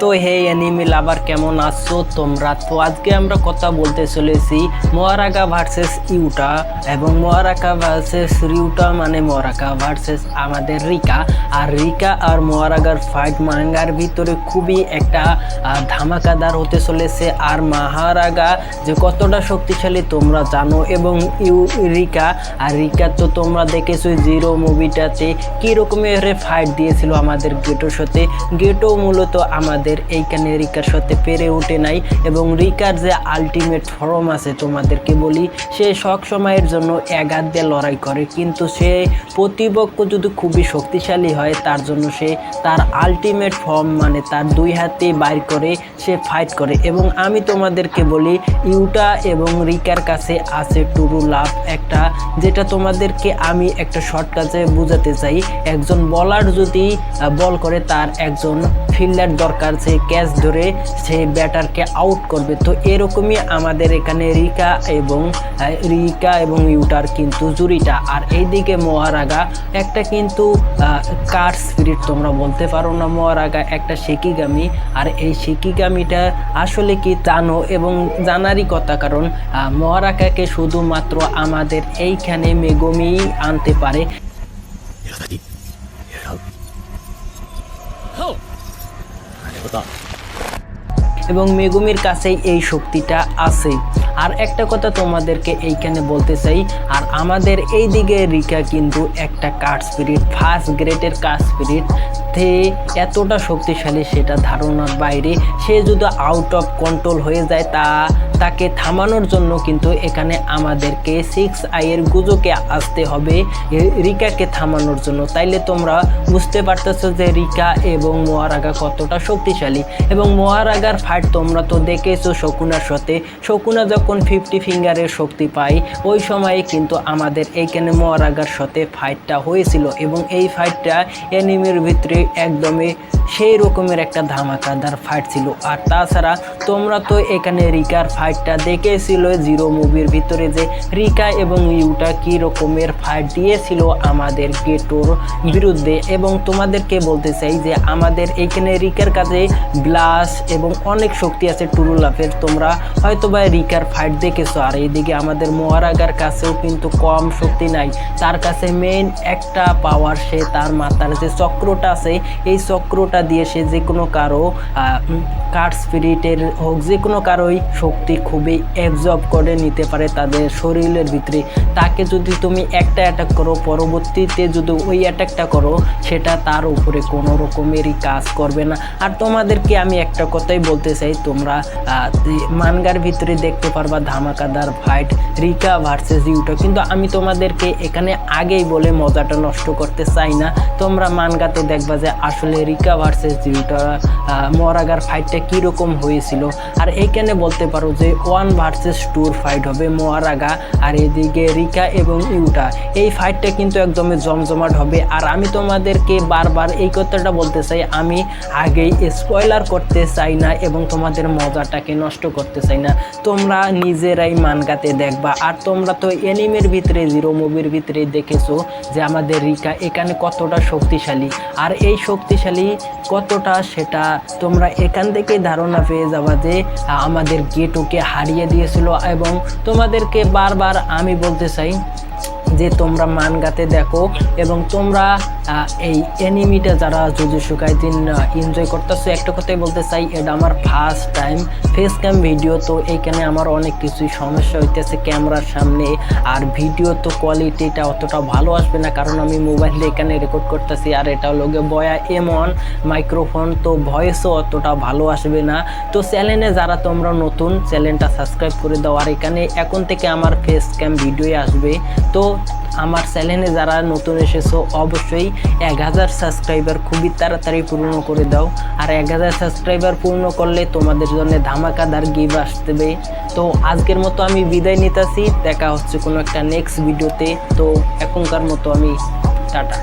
তো হে অ্যানিমি লাভার কেমন আছো তোমরা? তো আজকে আমরা কথা বলতে চলেছি মোয়ারাকা ভার্সেস ইউটা এবং মোয়ারাকা ভার্সেস রিউটা মানে মোয়ারাকা ভার্সেস আমাদের রিকা। আর রিকা আর মোয়ারাগার ফাইট মাঙ্গার ভিতরে খুবই একটা ধামাকাদার হতে চলেছে। আর মাহারাগা যে কতটা শক্তিশালী তোমরা জানো এবং ইউ, রিকা। আর রিকা তো তোমরা দেখেছ জিরো মুভিটাতে কী রকমের ফাইট দিয়েছিল আমাদের গেটোর সাথে। গেটো মূলত আমাদের এইখানে রিকার সাথে পেরে ওঠে নাই এবং রিকার যে আলটিমেট ফর্ম আছে তোমাদেরকে বলি, সে সব সময়ের জন্য এক হাত দিয়ে লড়াই করে। কিন্তু সে প্রতিপক্ষ যদি খুবই শক্তিশালী হয়, তার জন্য সে তার আলটিমেট ফর্ম মানে তার দুই হাতে বাইর করে সে ফাইট করে। এবং আমি তোমাদেরকে বলি, ইউটা এবং রিকার কাছে আছে টুরু লাভ একটা, যেটা তোমাদেরকে আমি একটা শর্ট কাজে বোঝাতে চাই। একজন বলার যদি বল করে, তার একজন ফিল্ডার দরকার সে ক্যাচ ধরে সে ব্যাটারকে আউট করবে। তো এরকমই আমাদের এখানে রিকা এবং রিকা এবং ইউটার কিন্তু জুরিটা। আর এইদিকে মোয়ারাগা একটা কিন্তু কার স্পিরিট তোমরা বলতে পারো না মোয়ারাগা একটা শিকিগামি আর এই শিকিগামিটা আসলে কি জানো এবং জানারই কথা কারণ আহ, মোয়ারাগাকে শুধুমাত্র আমাদের এইখানে মেগমি আনতে পারে। এবং মেগুমির কাছেই এই শক্তিটা আছে। আর একটা কথা তোমাদেরকে এইখানে বলতে চাই, আর আমাদের এই দিকে রিকা কিন্তু একটা কার্ড স্পিরিট ফার্স্ট গ্রেডের কার্ড স্পিরিট থে এতটা শক্তিশালী সেটা ধারণার বাইরে। সে যদি আউট অফ কন্ট্রোল হয়ে যায়, তা তাকে থামানোর জন্য কিন্তু এখানে আমাদেরকে সিক্স আইয়ের গুজোকে আসতে হবে রিকাকে থামানোর জন্য। তাইলে তোমরা বুঝতে পারতেছো যে রিকা এবং মোয়ারাগা কতটা শক্তিশালী। এবং মোয়ারাগার ফাইট তোমরা তো দেখেছ শকুনার সাথে। শকুনা যখন ফিফটি ফিঙ্গারের শক্তি পায়, ওই সময়ে কিন্তু আমাদের এইখানে মোয়ারাগার সাথে ফাইটটা হয়েছিল। এবং এই ফাইটটা এনিমির ভিতরে একদমই সেই রকমের একটা ধামাকাদার ফাইট ছিল। আর তাছাড়া তোমরা তো এখানে রিকার ফাইটটা দেখেছিল জিরো মুভির ভিতরে যে রিকা এবং ইউটা কি রকমের ফাইট দিয়েছিল আমাদের গেটোর বিরুদ্ধে। এবং তোমাদেরকে বলতে চাই যে আমাদের এখানে রিকার কাছে গ্লাস এবং অনেক শক্তি আছে টুরুলাফের তোমরা হয়তো বা রিকার ফাইট দেখেছ, আর এইদিকে আমাদের মহারাগার কাছেও কিন্তু কম শক্তি নাই। তার কাছে মেইন একটা পাওয়ার সে, তার মাথার যে চক্রটা আছে, এই চক্রটা দিয়ে সে যে কোনো কারও কার্ড স্পিরিটের হোক যে কোনো কারোই শক্তি খুবই অ্যাবজর্ব করে নিতে পারে তাদের শরীরের ভিতরে। তাকে যদি তুমি একটা অ্যাটাক করো, পরবর্তীতে যদি ওই অ্যাটাকটা করো, সেটা তার উপরে কোনো রকমেরই কাজ করবে না। আর তোমাদেরকে আমি একটা কথাই বলতে চাই, তোমরা মানগার ভিতরে দেখতে পারবা ধামাকাদার ফাইট রিকা ভার্সেস ইউটা। কিন্তু আমি তোমাদেরকে এখানে আগেই বলে মজাটা নষ্ট করতে চাই না। তোমরা মানগাতে দেখবা যে আসলে রিকা ভার্সেস ইউটা মরাগার ফাইটটা কীরকম হয়েছিল। আর এইখানে বলতে পারো যে ওয়ান ভার্সেস টুর ফাইট হবে মোয়ারাগা, আর এদিকে রিকা এবং ইউটা। এই ফাইটটা কিন্তু একদমই জমজমাট হবে। আর আমি তোমাদেরকে বারবার এই কথাটা বলতে চাই, আমি আগেই স্পয়লার করতে চাই না এবং তোমাদের মজাটাকে নষ্ট করতে চাই না। তোমরা নিজেরাই মানগাতে দেখবা। আর তোমরা তো এনিমের ভিতরে, জিরো মুভির ভিতরে দেখেছ যে আমাদের রিকা এখানে কতটা শক্তিশালী। আর এই শক্তিশালী কতটা সেটা তোমরা এখান থেকে ধারণা পেয়ে যাবা যে আমাদের গেটুকে হারিয়ে দিয়েছিল এবং তোমাদেরকে বারবার আমি বলতে চাই যে তোমরা মানগাতে দেখো এবং তোমরা এই অ্যানিমিটা যারা যদি শুকাই দিন এনজয় করতেছো, একটা কথাই বলতে চাই, এটা আমার first time face cam video তো এইখানে আমার অনেক কিছুই সমস্যা হইতেছে ক্যামেরার সামনে, আর ভিডিও তো কোয়ালিটিটা অতটা ভালো আসবে না, কারণ আমি মোবাইলে এখানে রেকর্ড করতেছি, আর এটা লোকে বয়া এমন মাইক্রোফোন তো ভয়েসও অতটা ভালো আসবে না, তো চ্যানেলে যারা তোমরা নতুন চ্যানেলটা সাবস্ক্রাইব করে দাও, আর এখানে এখন থেকে আমার ফেস ক্যাম ভিডিও আসবে, তো আমার চ্যানেলে যারা নতুন এসেছ, অবশ্যই এক হাজার সাবস্ক্রাইবার খুবই তাড়াতাড়ি পূর্ণ করে দাও। আর এক হাজার সাবস্ক্রাইবার পূর্ণ করলে তোমাদের জন্য ধামাকাদার গিভ আসবে। তো আজকের মতো আমি বিদায় নিতেছি। দেখা হচ্ছে কোনো একটা নেক্সট ভিডিওতে তো এখনকার মতো আমি টাটা।